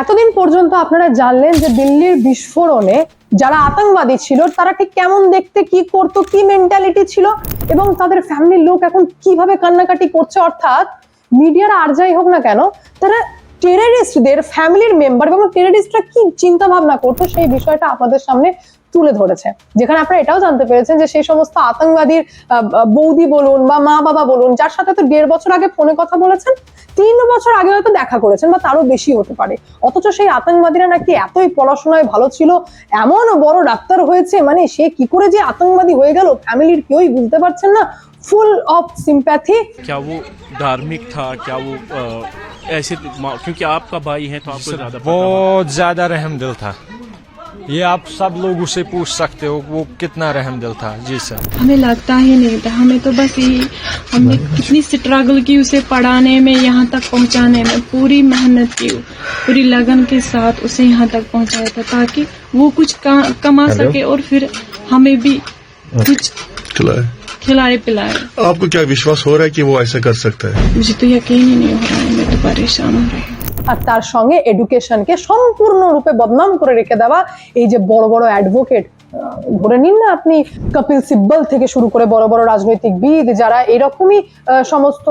এতদিন পর্যন্ত আপনারা জানলেন যে দিল্লির বিস্ফোরণে যারা আতঙ্কবাদী ছিল, তারা ঠিক কেমন দেখতে, কি করত, কি মেন্টালিটি ছিল এবং তাদের ফ্যামিলির লোক এখন কীভাবে কান্নাকাটি করছে? অর্থাৎ মিডিয়ার আর যাই হোক না কেন, তারা টেরারিস্টদের ফ্যামিলির মেম্বার এবং টেরারিস্টরা কি চিন্তা ভাবনা করতো সেই বিষয়টা আপনাদের সামনে তুলে ধরেছে যেখানে আপনারা এটাও জানতে পেরেছেন যে সেই সমস্ত আতঙ্কবাদীর আহ, বৌদি বলুন বা মা বাবা বলুন যার সাথে তো দেড় বছর আগে ফোনে কথা বলেছেন তিন বছর আগে হয়তো দেখা করেছেন বা তারও বেশি হতে পারে অথচ সেই আতঙ্কবাদীরা নাকি এতই পড়াশোনায় ভালো ছিল এমন বড় ডাক্তার হয়েছে মানে সে কি করে যে আতঙ্কবাদী হয়ে গেল ফ্যামিলির কেউই বুঝতে পারছেন না ফুল অফ সিম্প্যাথি क्या वो धार्मिक था क्या वो अ, ऐसे मा- क्योंकि आपका भाई है तो आपको ज्यादा पता होगा। बहुत ज्यादा रहम दिल था ये आप सब लोग से पूछ सकते हो वो कितना रहम दिल था। जी सर। हमें लगता ही नहीं था हमें तो बस यही हमने कितनी स्ट्रगल की उसे पढ़ाने में यहाँ तक पहुँचाने में पूरी मेहनत की पूरी लगन के साथ उसे यहाँ तक पहुँचाया था ताकि वो कुछ कमा सके और फिर हमें भी कुछ खिलाए। खिलाए पिलाए। आपको क्या विश्वास हो रहा है कि वो ऐसा कर सकता है? मुझे तो यकीन ही नहीं हो रहा है मैं तो परेशान हो रही हूँ। আর তার সঙ্গে এডুকেশনকে সম্পূর্ণরূপে বদনাম করে রেখে দেওয়া, এই যে বড় বড় অ্যাডভোকেট ধরে নিন না আপনি কপিল সিব্বল থেকে শুরু করে বড় বড় রাজনৈতিকবিদ যারা এরকমই সমস্ত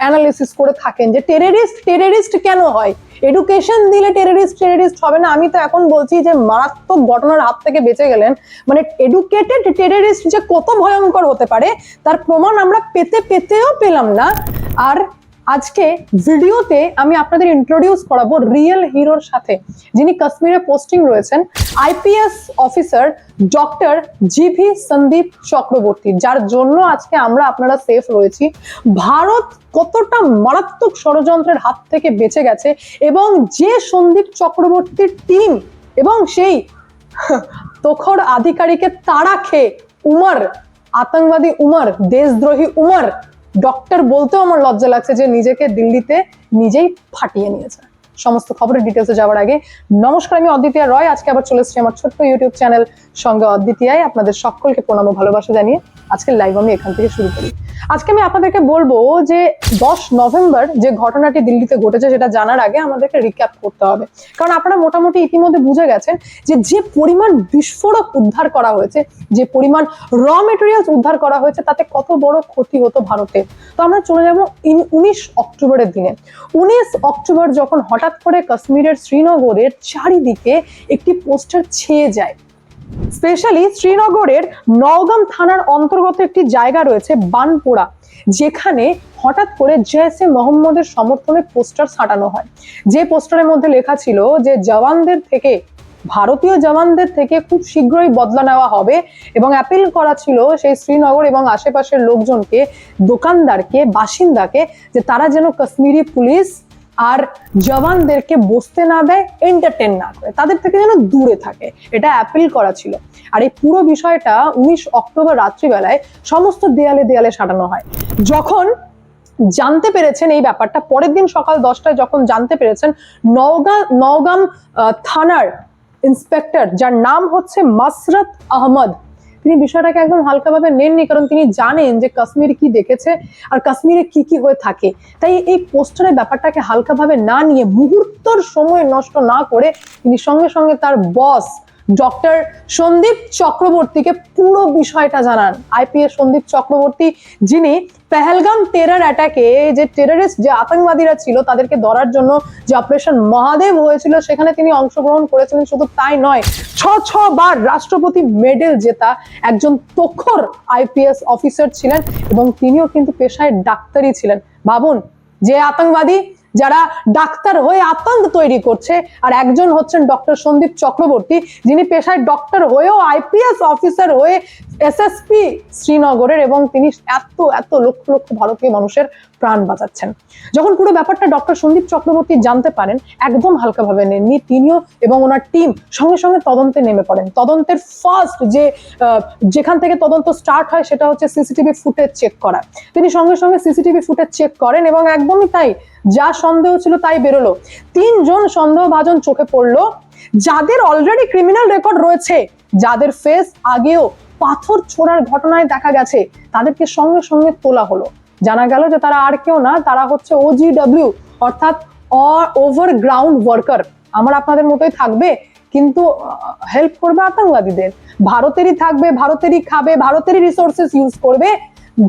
অ্যানালিসিস করে থাকেন যে টেররিস্ট টেররিস্ট কেন হয়? এডুকেশন দিলে টেররিস্ট টেররিস্ট হবে না। আমি তো এখন বলছি যে মারাত্মক ঘটনার হাত থেকে বেঁচে গেলেন। মানে এডুকেটেড টেররিস্ট যে কত ভয়ঙ্কর হতে পারে, তার প্রমাণ আমরা পেতে পেতেও পেলাম না। আর আজকে ভিডিওতে আমি আপনাদের ইন্ট্রোডিউস করাবো রিয়েল হিরোর সাথে, যিনি কাশ্মীরে পোস্টিং রয়েছেন IPS officer doctor GV Sandeep Chakraborty, যার জন্য আজকে আমরা আপনারা সেফ রয়েছি। ভারত কতটা মারাত্মক ষড়যন্ত্রের হাত থেকে বেঁচে গেছে এবং যে সন্দীপ চক্রবর্তীর টিম এবং সেই তখর আধিকারিকের তাড়া খেয়ে উমর, আতঙ্কবাদী উমর, দেশদ্রোহী উমর ডক্টর বলতেও আমার লজ্জা লাগছে যে নিজেকে দিল্লিতে নিজেই ফাটিয়ে নিয়েছে। সমস্ত খবরের ডিটেলসে যাওয়ার আগে নমস্কার, আমি অদ্বিতীয় রয়। আজকে আবার চলে আমার ছোট্ট ইউটিউব চ্যানেল সঙ্গে অদ্বিতীয়ায়। আপনাদের সকলকে প্রণাম ভালোবাসা জানিয়ে আজকের লাইভ আমি এখান থেকে শুরু করি। আজকে আমি আপনাদেরকে বলব যে দশ নভেম্বর যে ঘটনাটি দিল্লিতে ঘটেছে সেটা জানার আগে আমাদেরকে রিক্যাপ করতে হবে। কারণ আপনারা মোটামুটি ইতিমধ্যে বুঝে গেছেন যে যে পরিমাণ বিস্ফোরক উদ্ধার করা হয়েছে, যে পরিমাণ র মেটেরিয়ালস উদ্ধার করা হয়েছে, তাতে কত বড় ক্ষতি হতো ভারতে। তো আমরা চলে যাব উনিশ অক্টোবরের দিনে। উনিশ অক্টোবর যখন হঠাৎ করে কাশ্মীরের শ্রীনগরের চারিদিকে একটি পোস্টার ছেয়ে যায়। স্পেশালি শ্রীনগরের নওগাম থানার অন্তর্গত একটি জায়গা রয়েছে বানপুরা, যেখানে হঠাৎ করে জেসে মোহাম্মদের সমর্থনে পোস্টার ছাটানো হয়। যে পোস্টারের মধ্যে লেখা ছিল যে জওয়ানদের থেকে, ভারতীয় জওয়ানদের থেকে খুব শীঘ্রই বদলা নেওয়া হবে এবং অ্যাপিল করা ছিল সেই শ্রীনগর এবং আশেপাশের লোকজনকে, দোকানদারকে, বাসিন্দাকে, যে তারা যেন কাশ্মীরি পুলিশ আর জওয়ানদেরকে বসতে না দেয় এন্টারটেন না করে। তাদের থেকে যেন দূরে থাকে। এটা অ্যাপিল করা ছিল। আর এই পুরো বিষয়টা উনিশ অক্টোবর রাত্রিবেলায় সমস্ত দেয়ালে দেয়ালে সাজানো হয়। যখন জানতে পেরেছেন এই ব্যাপারটা, পরের দিন সকাল দশটায় যখন জানতে পেরেছেন, নওগাঁ নওগাম থানার ইন্সপেক্টর যার নাম হচ্ছে মাসরত আহমদ তিনি বিষয়টাকে একদম হালকাভাবে নেননি, কারণ তিনি জানেন যে কাশ্মীর কি দেখেছে আর কাশ্মীরে কি কি হয়ে থাকে। তাই এই পোস্টারের ব্যাপারটাকে হালকাভাবে না নিয়ে মুহূর্তর সময় নষ্ট না করে তিনি সঙ্গে সঙ্গে তার বস ডক্টর সন্দীপ চক্রবর্তীকে পুরো বিষয়টা জানান। আইপিএস সন্দীপ চক্রবর্তী, যিনি পেহেলগাম টেরার অ্যাটাকে যে টেরারিস্ট যে আতঙ্কবাদীরা ছিল, তাদেরকে ধরার জন্য যে অপারেশন মহাদেব হয়েছিল, সেখানে তিনি অংশগ্রহণ করেছিলেন। শুধু তাই নয়, ছ ছ বার রাষ্ট্রপতি মেডেল জেতা একজন তক্ষর আইপিএস অফিসার ছিলেন এবং তিনিও কিন্তু পেশায় ডাক্তারই ছিলেন। ভাবুন, যে আতঙ্কবাদী যারা ডাক্তার হয়ে আতঙ্ক তৈরি করছে, আর একজন হচ্ছেন ডক্টর সন্দীপ চক্রবর্তী, যিনি পেশায় ডক্টর হয়েও আইপিএস অফিসার হয়ে এসএসপি শ্রীনগরের এবং তিনি এত এত লক্ষ লক্ষ ভারতীয় মানুষের প্রাণ বাঁচাচ্ছেন। যখন পুরো ব্যাপারটা ডক্টর সন্দীপ চক্রবর্তী জানতে পারেন, একদম হালকাভাবে নেননি, তিনিও এবং ওনার টিম সঙ্গে সঙ্গে তদন্তে নেমে পড়েন। তদন্তের ফার্স্ট যে যেখান থেকে তদন্ত স্টার্ট হয় সেটা হচ্ছে সিসিটিভি ফুটেজ চেক করা। তিনি সঙ্গে সঙ্গে সিসিটিভি ফুটেজ চেক করেন এবং একদমই তাই, যা সন্দেহ ছিল তাই বেরোলো। তিনজন সন্দেহভাজন চোখে পড়ল, যাদের অলরেডি ক্রিমিনাল রেকর্ড রয়েছে, যাদের ফেস আগেও পাথর ছোড়ার ঘটনায় দেখা গেছে, তাদেরকে সঙ্গে সঙ্গে তোলা হলো। জানা গেল যে তারা আর কেউ না, তারা হচ্ছে ওজিডব্লিউ অর্থাৎ ওভার গ্রাউন্ড ওয়ার্কার আমার আপনাদের মতোই থাকবে, কিন্তু হেল্প করবে আতঙ্কবাদীদের ভারতেরই থাকবে, ভারতেরই খাবে, ভারতেরই রিসোর্সেস ইউজ করবে,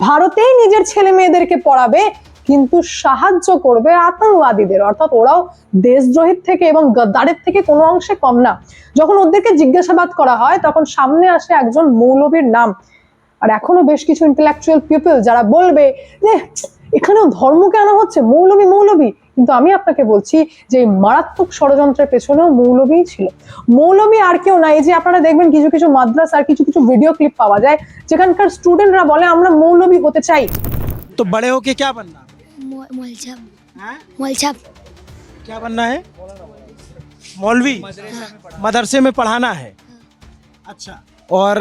ভারতেই নিজের ছেলে মেয়েদেরকে পড়াবে কিন্তু সাহায্য করবে আতঙ্কবাদীদের। অর্থাৎ ওরাও দেশদ্রোহীর থেকে এবং গদ্দারের থেকে কোনো অংশে কম না। যখন ওদেরকে জিজ্ঞাসাবাদ করা হয়, তখন সামনে আসে একজন মৌলবীর নাম। আর এখনও বেশ কিছু ইন্টেলেকচুয়াল পিপল যারা বলবে যে, এখানেও ধর্মকে আনা হচ্ছে? মৌলবী মৌলবী। কিন্তু আমি আপনাকে বলছি যে মারাত্মক ষড়যন্ত্রের পেছনেও মৌলবী ছিল। মৌলবী আর কেউ না। এই যে আপনারা দেখবেন কিছু কিছু মাদ্রাস আর কিছু কিছু ভিডিও ক্লিপ পাওয়া যায়, যেখানকার স্টুডেন্টরা বলে, আমরা মৌলবী হতে চাই। তো বড়ে হোকে কে বননা मो- मोलछाप है मोलछाप क्या बनना है मौलवी मदरसे में पढ़ाना है अच्छा और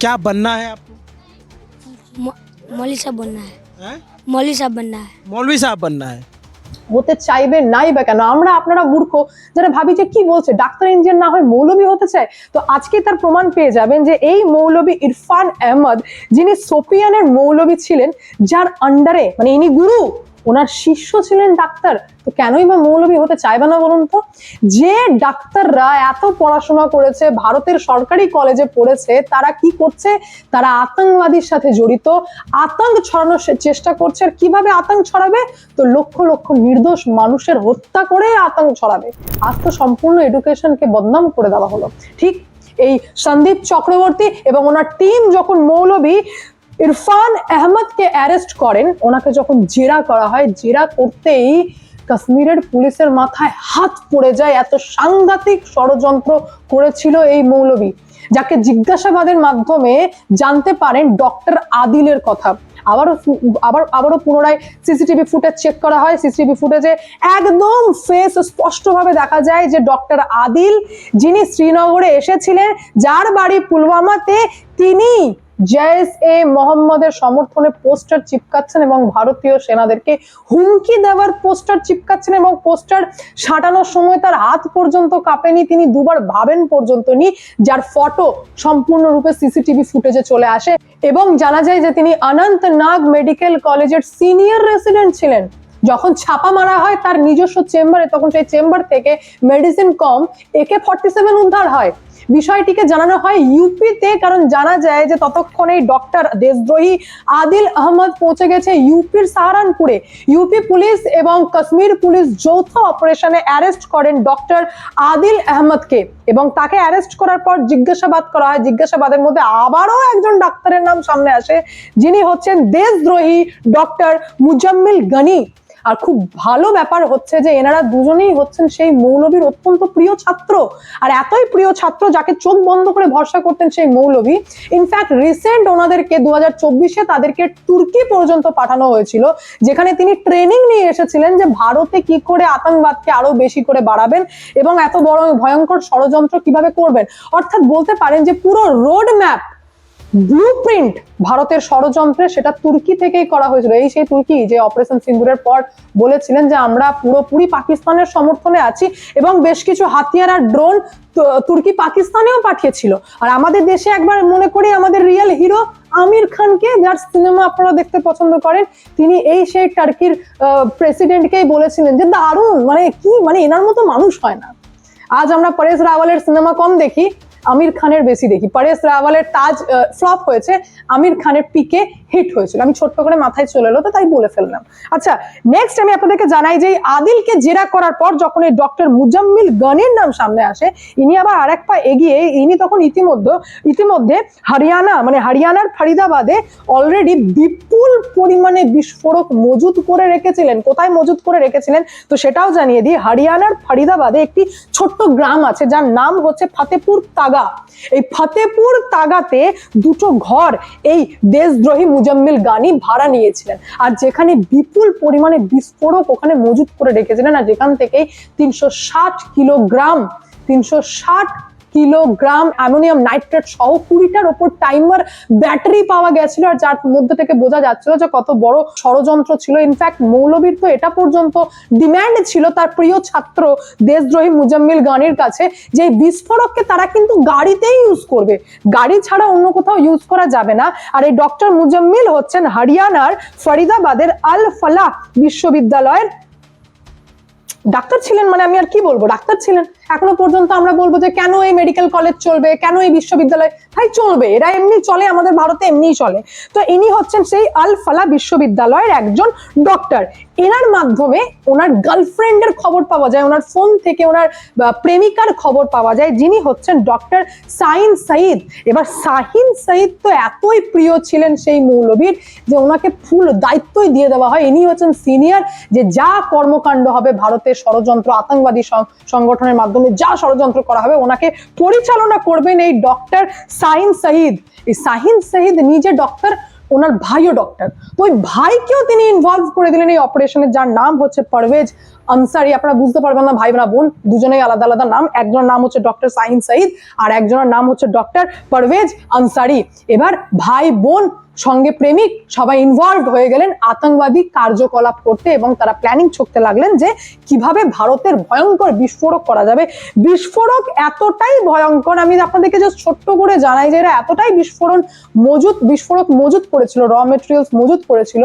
क्या बनना है आपको मो- मौली साहब बनना है हैं? मौली साहब बनना है मौलवी साहब बनना है হতে চাইবে নাই বা কেন আমরা আপনারা মূর্খ যারা ভাবি যে কি বলছে ডাক্তার ইঞ্জিনিয়ার না হয় মৌলবী হতে চায় তো আজকে তার প্রমাণ পেয়ে যাবেন যে এই মৌলবী ইরফান আহমদ যিনি সোপিয়ানের মৌলবী ছিলেন যার আন্ডারে মানে ইনি গুরু ওনার শিষ্য ছিলেন ডাক্তার। তো কেনই বা মৌলবী হতে চাইবে না বলুন তো? যে ডাক্তাররা এত পড়াশোনা করেছে, ভারতের সরকারি কলেজে পড়েছে, তারা কি করছে? তারা আতঙ্কবাদীর সাথে জড়িত, আতঙ্ক ছড়ানোর চেষ্টা করছে। আর কীভাবে আতঙ্ক ছড়াবে? তো লক্ষ লক্ষ নির্দোষ মানুষের হত্যা করে আতঙ্ক ছড়াবে। আজ তো সম্পূর্ণ এডুকেশনকে বদনাম করে দেওয়া হলো। ঠিক এই সন্দীপ চক্রবর্তী এবং ওনার টিম যখন মৌলবী ইরফান আহমদকে অ্যারেস্ট করেন। ওনাকে যখন জেরা করা হয়, জেরা করতেই কাশ্মীরের পুলিশের মাথায় হাত পড়ে যায়। এত সাংঘাতিক ষড়যন্ত্র করেছিল এই মৌলবী যাকে জিজ্ঞাসাবাদের মাধ্যমে জানতে পারেন ডক্টর আদিলের কথা। আবারও আবার, আবারও পুনরায় সিসিটিভি ফুটেজ চেক করা হয়। সিসিটিভি ফুটেজে একদম ফেস স্পষ্টভাবে দেখা যায় যে ডক্টর আদিল, যিনি শ্রীনগরে এসেছিলেন, যার বাড়ি পুলওয়ামাতে, তিনি জয়েস এ মোহাম্মদের সমর্থনে পোস্টার চিপকাচ্ছেন এবং ভারতীয় সেনাদেরকে হুমকি দেওয়ার পোস্টার চিপকাচ্ছেন এবং পোস্টার সাঁটানোর সময় তার হাত পর্যন্ত কাঁপেনি, তিনি দুবার ভাবেন পর্যন্ত নি, যার ফটো সম্পূর্ণরূপে সিসিটিভি ফুটেজে চলে আসে এবং জানা যায় যে তিনি অনন্তনাগ মেডিকেল কলেজের সিনিয়র রেসিডেন্ট ছিলেন। যখন ছাপা মারা হয় তার নিজস্ব চেম্বারে, তখন সেই চেম্বার থেকে মেডিসিন কম, একে ফর্টি সেভেন উদ্ধার হয়। বিষয়টিকে জানানো হয় ইউপিতে, কারণ জানা যায় যে ততক্ষণে ডক্টর দেশদ্রোহী আদিল আহমদ পৌঁছে গেছে ইউপির সাহারানপুরে। ইউপি পুলিশ এবং কাশ্মীর পুলিশ যৌথ অপারেশনে অ্যারেস্ট করেন ডক্টর আদিল আহমদকে এবং তাকে অ্যারেস্ট করার পর জিজ্ঞাসাবাদ করা হয়। জিজ্ঞাসাবাদের মধ্যে আবারও একজন ডাক্তারের নাম সামনে আসে, যিনি হচ্ছেন দেশদ্রোহী ডক্টর মুজাম্মিল গনি। আর খুব ভালো ব্যাপার হচ্ছে যে এনারা দুজনেই হচ্ছেন সেই মৌলবীর অত্যন্ত প্রিয় ছাত্র। আর এতই প্রিয় ছাত্র যাকে চোখ বন্ধ করে ভরসা করতেন সেই মৌলবী ইনফ্যাক্ট রিসেন্ট ওনাদেরকে দু হাজার চব্বিশে তাদেরকে তুর্কি পর্যন্ত পাঠানো হয়েছিল, যেখানে তিনি ট্রেনিং নিয়ে এসেছিলেন যে ভারতে কি করে আতঙ্কবাদকে আরও বেশি করে বাড়াবেন এবং এত বড় ভয়ঙ্কর ষড়যন্ত্র কীভাবে করবেন। অর্থাৎ বলতে পারেন যে পুরো রোড ম্যাপ ব্লুপ্রিন্ট ভারতের ষড়যন্ত্রে সেটা তুর্কি থেকেই করা হয়েছিল। এই সেই তুর্কি যে অপারেশন সিন্দুরের পর বলেছিলেন যে আমরা পুরোপুরি পাকিস্তানের সমর্থনে আছি এবং বেশ কিছু হাতিয়ার আর ড্রোন তুর্কি পাকিস্তানেও পাঠিয়েছিল। আর আমাদের দেশে একবার মনে করি আমাদের রিয়েল হিরো আমির খানকে, যার সিনেমা আপনারা দেখতে পছন্দ করেন, তিনি এই সেই টার্কির প্রেসিডেন্টকেই বলেছিলেন যে দারুণ মানে কি মানে এনার মতো মানুষ হয় না। আজ আমরা পরেশ রাওয়ালের সিনেমা কম দেখি আমির খানের বেশি দেখি। পরেশ রাওয়ালের তাজ ফ্লপ হয়েছে। আমির খানের পিকে হিট হয়েছিল। আমি ছোট্ট করে মাথায় চলে এলো, তো তাই বলে ফেললাম। আচ্ছা নেক্সট আমি আপনাদেরকে জানাই যে আদিলকে জেরা করার পর যখন এই ডক্টর মুজাম্মিল গনির নাম সামনে আসে, ইনি আবার আরেক পা এগিয়ে, ইনি তখন ইতিমধ্যে ইতিমধ্যে হরিয়ানা মানে হরিয়ানার ফরিদাবাদে অলরেডি বিপুল পরিমাণে বিস্ফোরক মজুত করে রেখেছিলেন। কোথায় মজুত করে রেখেছিলেন? তো সেটাও জানিয়ে দিই, হরিয়ানার ফরিদাবাদে একটি ছোট্ট গ্রাম আছে, যার নাম হচ্ছে ফতেপুর তাগা এই ফতেপুর তাগাতে দুটো ঘর এই দেশদ্রোহী মুজাম্মিল গানি ভাড়া নিয়েছিলেন। আর যেখানে বিপুল পরিমাণে বিস্ফোরক ওখানে মজুত করে রেখেছিলেন, আর যেখান থেকেই তিনশো ষাট কিলোগ্রাম, তিনশো ষাট কিলোগ্রাম অ্যামোনিয়াম নাইট্রেট সহ কুড়িটার ওপর টাইমার ব্যাটারি পাওয়া গেছিল, আর যার মধ্যে থেকে বোঝা যাচ্ছিল যে কত বড় ষড়যন্ত্র ছিল। ইনফ্যাক্ট মৌলবীর তো এটা পর্যন্ত ডিম্যান্ড ছিল তার প্রিয় ছাত্র দেশদ্রোহী মুজাম্মিল গানির কাছে, যে বিস্ফোরককে তারা কিন্তু গাড়িতেই ইউজ করবে। গাড়ি ছাড়া অন্য কোথাও ইউজ করা যাবে না। আর এই ডক্টর মুজাম্মিল হচ্ছেন হরিয়ানার ফরিদাবাদের আল ফালাহ বিশ্ববিদ্যালয়ের ডাক্তার ছিলেন মানে আমি আর কি বলব? ডাক্তার ছিলেন। এখনও পর্যন্ত আমরা বলব যে কেন এই মেডিকেল কলেজ চলবে? কেন এই বিশ্ববিদ্যালয়? ভাই, চলবে। এরা এমনি চলে, আমাদের ভারতে এমনিই চলে। তো ইনি হচ্ছেন সেই আল ফালা বিশ্ববিদ্যালয়ের একজন ডক্টর এনার মাধ্যমে ওনার গার্লফ্রেন্ডের খবর পাওয়া যায়, ওনার ফোন থেকে ওনার প্রেমিকার খবর পাওয়া যায়। যিনি হচ্ছেন ডক্টর সাইন সাইদ। এবার সাহিন সাইদ তো এতই প্রিয় ছিলেন সেই মৌলবীর যে ওনাকে ফুল দায়িত্বই দিয়ে দেওয়া হয়। ইনি হচ্ছেন সিনিয়র যে যা কর্মকাণ্ড হবে ভারতের ষড়যন্ত্র, আতঙ্কবাদী সংগঠনের মাধ্যমে যা ষড়যন্ত্র করা হবে, ওনাকে পরিচালনা করবেন এই ডক্টর সাহিন সাহিদ এই সাহিন সাহিদ নিজে ডক্টর, ওনার ভাইও ডক্টর। তো ওই ভাইকেও তিনি ইনভলভ করে দিলেন এই অপারেশনে যার নাম হচ্ছে পারভেজ আনসারি আপনারা বুঝতে পারবেন না, ভাই না বোন, দুজনেই আলাদা আলাদা নাম। একজনের নাম হচ্ছে ডক্টর সাহিন সাইদ আর একজনের নাম হচ্ছে ডক্টর পারভেজ আনসারি এবার ভাই, বোন, সঙ্গে প্রেমিক সবাই ইনভলভ হয়ে গেলেন আতঙ্কবাদী কার্যকলাপ করতে এবং তারা প্ল্যানিং ছকতে লাগলেন যে কীভাবে ভারতের ভয়ঙ্কর বিস্ফোরক করা যাবে। বিস্ফোরক এতটাই ভয়ঙ্কর, আমি আপনাদেরকে জাস্ট ছোট্ট করে জানাই যে এরা এতটাই বিস্ফোরণ মজুত, বিস্ফোরক মজুত করেছিল র মেটেরিয়ালস মজুত করেছিল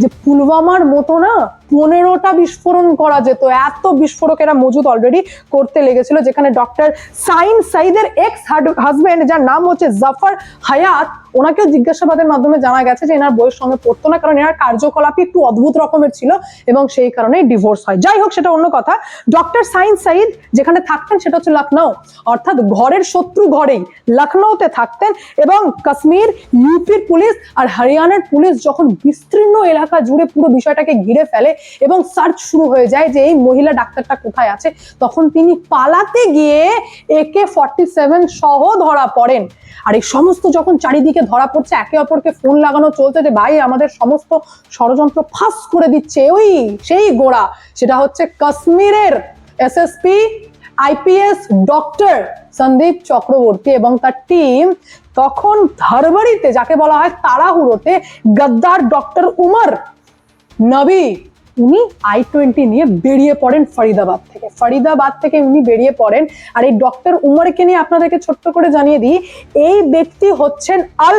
যে পুলওয়ামার মতো না, পনেরোটা বিস্ফোরণ করা যেত। এত বিস্ফোরক এরা মজুদ অলরেডি করতে লেগেছিল, যেখানে ডক্টর সাইন সাইদের এক্স হাজবেন্ড যার নাম হচ্ছে জাফর হায়াত ওনাকেও জিজ্ঞাসাবাদের মাধ্যমে জানা গেছে যে এনার বইয়ের সঙ্গে পড়তো না, কারণ এনার কার্যকলাপই একটু অদ্ভুত রকমের ছিল এবং সেই কারণে ডিভোর্স হয়। যাই হোক, সেটা অন্য কথা। ডক্টর সাইন সাইদ যেখানে থাকতেন সেটা হচ্ছে লখনৌ অর্থাৎ ঘরের শত্রু ঘরেই লখনৌতে থাকতেন এবং কাশ্মীর, ইউপির পুলিশ আর হরিয়ানার পুলিশ যখন বিস্তীর্ণ এলাকা জুড়ে পুরো বিষয়টাকে ঘিরে ফেলে এবং সার্চ শুরু হয়ে যায় যে এই মহিলা ডাক্তারটা কোথায় আছে, তখন তিনি পালাতে গিয়ে একে ফর্টি সেভেন সহ ধরা পড়েন। আর এই সমস্ত যখন চারিদিকে ধরা পড়ছে, একে অপরকে ফোন লাগানো চলছে যে, ভাই, আমাদের সমস্ত ষড়যন্ত্র ফাঁস করে দিচ্ছে। ওই সেই গোড়া। সেটা হচ্ছে কাশ্মীরের SSP IPS doctor Sandeep Chakraborty এবং তার টিম তখন ধারবাড়িতে, যাকে বলা হয় তাড়াহুড়োতে, গদ্দার ডক্টর উমর নবী উনি আই টোয়েন্টি নিয়ে বেরিয়ে পড়েন ফরিদাবাদ থেকে। ফরিদাবাদ থেকে উনি বেরিয়ে পড়েন। আর এই ডক্টর উমরকে নিয়ে আপনাদেরকে ছোট্ট করে জানিয়ে দিই, এই ব্যক্তি হচ্ছেন আল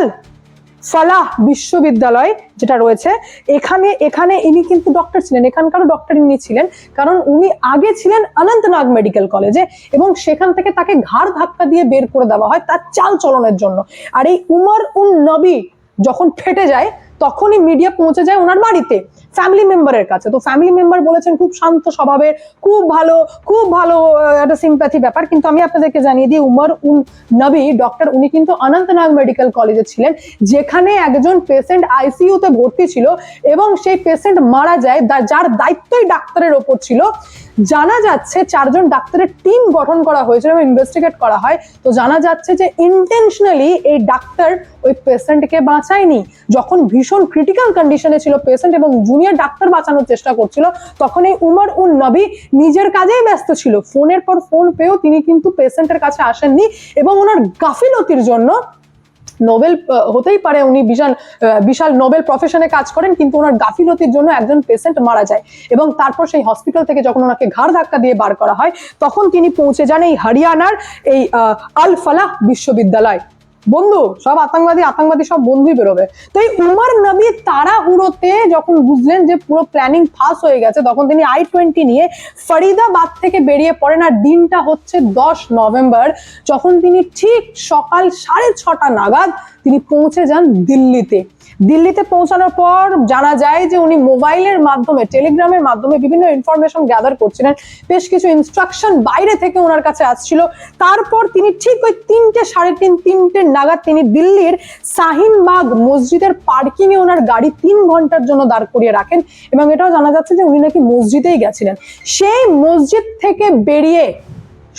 ফালাহ বিশ্ববিদ্যালয় যেটা রয়েছে। এখানে এখানে ইনি কিন্তু ডক্টর ছিলেন, এখানকারও ডক্টর ইনি ছিলেন, কারণ উনি আগে ছিলেন অনন্তনাগ মেডিকেল কলেজে এবং সেখান থেকে তাকে ঘাড় ধাক্কা দিয়ে বের করে দেওয়া হয় তার চাল চলনের জন্য। আর এই উমর উন নবী যখন ফেটে যায় তখনই মিডিয়া পৌঁছে যায় ওনার বাড়িতে ফ্যামিলি মেম্বারের কাছে। তো ফ্যামিলি মেম্বার বলেছেন, খুব শান্ত স্বভাবের, খুব ভালো খুব ভালো একটা সিম্প্যাথি ব্যাপার। কিন্তু আমি আপনাদেরকে জানিয়ে দিই, উমর উন নবী ডক্টর উনি কিন্তু অনন্তনাগ মেডিকেল কলেজে ছিলেন, যেখানে একজন পেশেন্ট আইসিইউতে ভর্তি ছিল এবং সেই পেশেন্ট মারা যায় যার দায়িত্বই ডাক্তারের ওপর ছিল। জানা যাচ্ছে চারজন ডাক্তারের টিম গঠন করা হয়েছিল এবং ইনভেস্টিগেট করা হয়। তো জানা যাচ্ছে যে ইন্টেনশনালি এই ডাক্তার ওই পেশেন্টকে বাঁচায়নি। যখন ভীষণ ক্রিটিক্যাল কন্ডিশনে ছিল পেশেন্ট এবং জুনিয়র ডাক্তার বাঁচানোর চেষ্টা করছিল, তখন এই উমর উন নবী নিজের কাজেই ব্যস্ত ছিল। ফোনের পর ফোন পেয়েও তিনি কিন্তু পেশেন্টের কাছে আসেননি এবং ওনার গাফিলতির জন্য নোবেল হতেই পারে উনি বিশাল বিশাল নোবেল প্রফেশনে কাজ করেন, কিন্তু ওনার গাফিলতির জন্য একজন পেশেন্ট মারা যায় এবং তারপর সেই হসপিটাল থেকে যখন ওনাকে ঘাড় ধাক্কা দিয়ে বার করা হয়, তখন তিনি পৌঁছে যান এই হরিয়ানার এই আল ফালাহ বিশ্ববিদ্যালয়। বন্ধু, সব আতঙ্কবাদী আতঙ্কবাদী সব বন্ধুই বেরোবে। তো এই উমার নবী তাড়াহুড়োতে যখন বুঝলেন যে পুরো প্ল্যানিং ফাঁস হয়ে গেছে, তখন তিনি আই টোয়েন্টি নিয়ে ফরিদাবাদ থেকে বেরিয়ে পড়েন আর দিনটা হচ্ছে দশ নভেম্বর, যখন তিনি ঠিক সকাল সাড়ে ছটা নাগাদ তিনি পৌঁছে যান দিল্লিতে। দিল্লিতে পৌঁছানোর পর জানা যায় যে উনি মোবাইলের মাধ্যমে, টেলিগ্রামের মাধ্যমে বিভিন্ন ইনফরমেশন গ্যাদার করছিলেন। বেশ কিছু ইনস্ট্রাকশন বাইরে থেকে ওনার কাছে আসছিল। তারপর তিনি ঠিক ওই তিনটে, সাড়ে তিন, তিনটে নাগাদ তিনি দিল্লির শাহিনবাগ মসজিদের পার্কিংয়ে ওনার গাড়ি তিন ঘণ্টার জন্য দাঁড় করিয়ে রাখেন এবং এটাও জানা যাচ্ছে যে উনি নাকি মসজিদেই গেছিলেন। সেই মসজিদ থেকে বেরিয়ে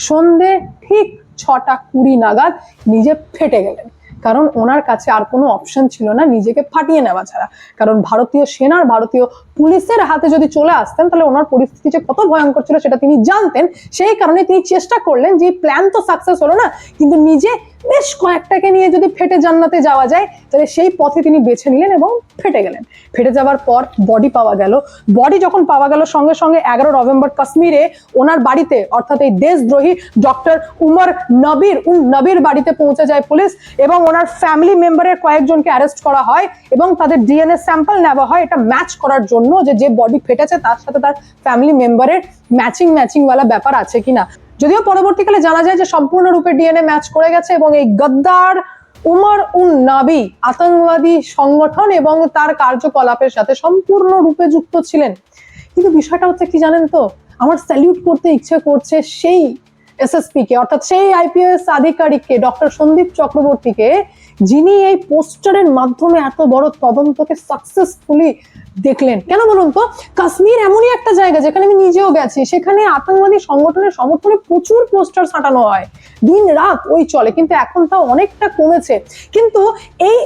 সন্ধে ঠিক ছটা কুড়ি নাগাদ নিজে ফেটে গেলেন। কারণ ওনার কাছে আর কোনো অপশন ছিল না নিজেকে ফাটিয়ে নেওয়া ছাড়া। কারণ ভারতীয় সেনার ভারতীয় পুলিশের হাতে যদি চলে আসতেন, তাহলে ওনার পরিস্থিতি যে কত ভয়ঙ্কর ছিল সেটা তিনি জানতেন। সেই কারণে তিনি চেষ্টা করলেন যে প্ল্যান তো সাকসেস হলো না, কিন্তু নিজে বেশ কয়েকটাকে নিয়ে যদি ফেটে জান্নাতে যাওয়া যায়, তাহলে সেই পথে তিনি বেছে নিলেন এবং ফেটে গেলেন। ফেটে যাওয়ার পর বডি পাওয়া গেল। বডি যখন পাওয়া গেল, সঙ্গে সঙ্গে এগারো নভেম্বর কাশ্মীরে ওনার বাড়িতে, অর্থাৎ এই দেশদ্রোহী ডক্টর উমর নবীর উন নবীর বাড়িতে পৌঁছে যায় পুলিশ এবং ওনার ফ্যামিলি মেম্বারের কয়েকজনকে অ্যারেস্ট করা হয় এবং তাদের ডিএনএ স্যাম্পল নেওয়া হয়। এটা ম্যাচ করার জন্য যে যে বডি ফেটেছে, তার সাথে তার ফ্যামিলি মেম্বারের ম্যাচিং ম্যাচিংওয়ালা ব্যাপার আছে কিনা। যদিও পরবর্তীকালে জানা যায় যে সম্পূর্ণরূপে ডিএনএ ম্যাচ করে গেছে এবং এই গদ্দার উমর উন নাবি আতঙ্কবাদী সংগঠন এবং তার কার্যকলাপের সাথে সম্পূর্ণরূপে যুক্ত ছিলেন। কিন্তু বিষয়টা হচ্ছে কি জানেন তো? আমার স্যালিউট করতে ইচ্ছে করছে সেই এসএসপি কে, অর্থাৎ সেই আইপিএস আধিকারিককে ডক্টর সন্দীপ চক্রবর্তীকে যিনি এই পোস্টারের মাধ্যমে এত বড় তদন্তকে সাকসেসফুলি দেখলেন। কেন বলুন তো? কাশ্মীর এমনই একটা জায়গা যেখানে আমি নিজেও গেছি, সেখানে আতঙ্কবাদী সংগঠনের সমর্থনে প্রচুর পোস্টার ছাটানো হয়। দিন রাত ওই চলে, কিন্তু এখন তা অনেকটা কমেছে। কিন্তু এই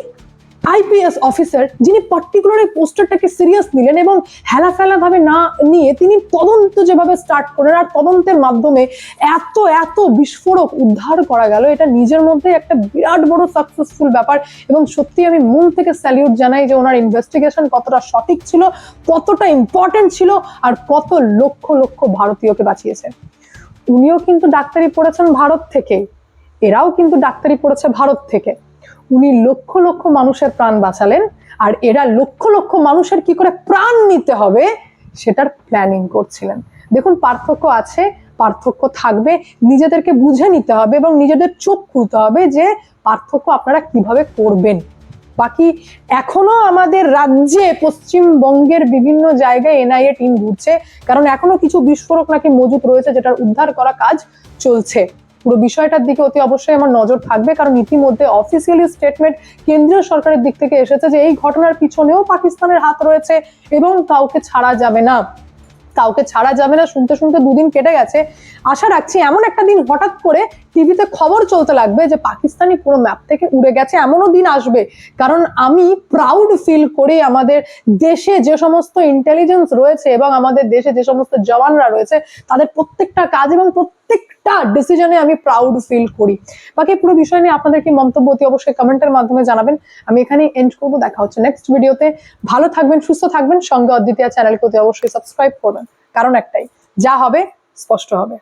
আইপিএস অফিসার যিনি পার্টিকুলার এই পোস্টারটাকে সিরিয়াস নিলেন এবং হেলাফেলা ভাবে না নিয়ে তিনি তদন্ত যেভাবে স্টার্ট করলেন আর তদন্তের মাধ্যমে এত এত বিস্ফোরক উদ্ধার করা গেল, এটা নিজের মধ্যে একটা বিরাট বড় সাকসেসফুল ব্যাপার এবং সত্যি আমি মন থেকে স্যালিউট জানাই যে ওনার ইনভেস্টিগেশন কতটা সঠিক ছিল, কতটা ইম্পর্টেন্ট ছিল আর কত লক্ষ লক্ষ ভারতীয়কে বাঁচিয়েছে। উনিও কিন্তু ডাক্তারি পড়েছেন ভারত থেকে, এরাও কিন্তু ডাক্তারি পড়েছে ভারত থেকে। উনি লক্ষ লক্ষ মানুষের প্রাণ বাঁচালেন, আর এরা লক্ষ লক্ষ মানুষের কি করে প্রাণ নিতে হবে সেটার প্ল্যানিং করছিলেন। দেখুন, পার্থক্য আছে, পার্থক্য থাকবে, নিজেদেরকে বুঝে নিতে হবে এবং নিজেদের চোখ খুলতে হবে যে পার্থক্য আপনারা কীভাবে করবেন। বাকি এখনও আমাদের রাজ্যে, পশ্চিমবঙ্গের বিভিন্ন জায়গায় এনআইএ টিম ঘুরছে, কারণ এখনও কিছু বিস্ফোরক নাকি মজুত রয়েছে যেটার উদ্ধার করা কাজ চলছে। পুরো বিষয়টার দিকে অতি অবশ্যই আমার নজর থাকবে, কারণ ইতিমধ্যে অফিসিয়ালি স্টেটমেন্ট কেন্দ্রীয় সরকারের দিক থেকে এসেছে যে এই ঘটনার পিছনেও পাকিস্তানের হাত রয়েছে এবং কাউকে ছাড়া যাবে না। কাউকে ছাড়া যাবে না, শুনতে শুনতে দুদিন কেটে গেছে। আশা রাখছি এমন একটা দিন হঠাৎ করে টিভিতে খবর চলতে লাগবে যে পাকিস্তানি পুরো ম্যাপ থেকে উড়ে গেছে, এমনও দিন আসবে। কারণ আমি প্রাউড ফিল করি আমাদের দেশে যে সমস্ত ইন্টেলিজেন্স রয়েছে এবং আমাদের দেশে যে সমস্ত জওয়ানরা রয়েছে, তাদের প্রত্যেকটা কাজ এবং প্রত্যেকটা ডিসিশনে আমি প্রাউড ফিল করি। বাকি পুরো বিষয় নিয়ে আপনাদের কি মন্তব্য অতি অবশ্যই কমেন্টের মাধ্যমে জানাবেন। আমি এখানে এন্ড করব। দেখা হচ্ছে নেক্সট ভিডিওতে ভালো থাকবেন, সুস্থ থাকবেন। সঙ্গে অদ্বিতীয় চ্যানেলকে অতি অবশ্যই সাবস্ক্রাইব করবেন। কারণ একটাই, যা হবে, স্পষ্ট হবে।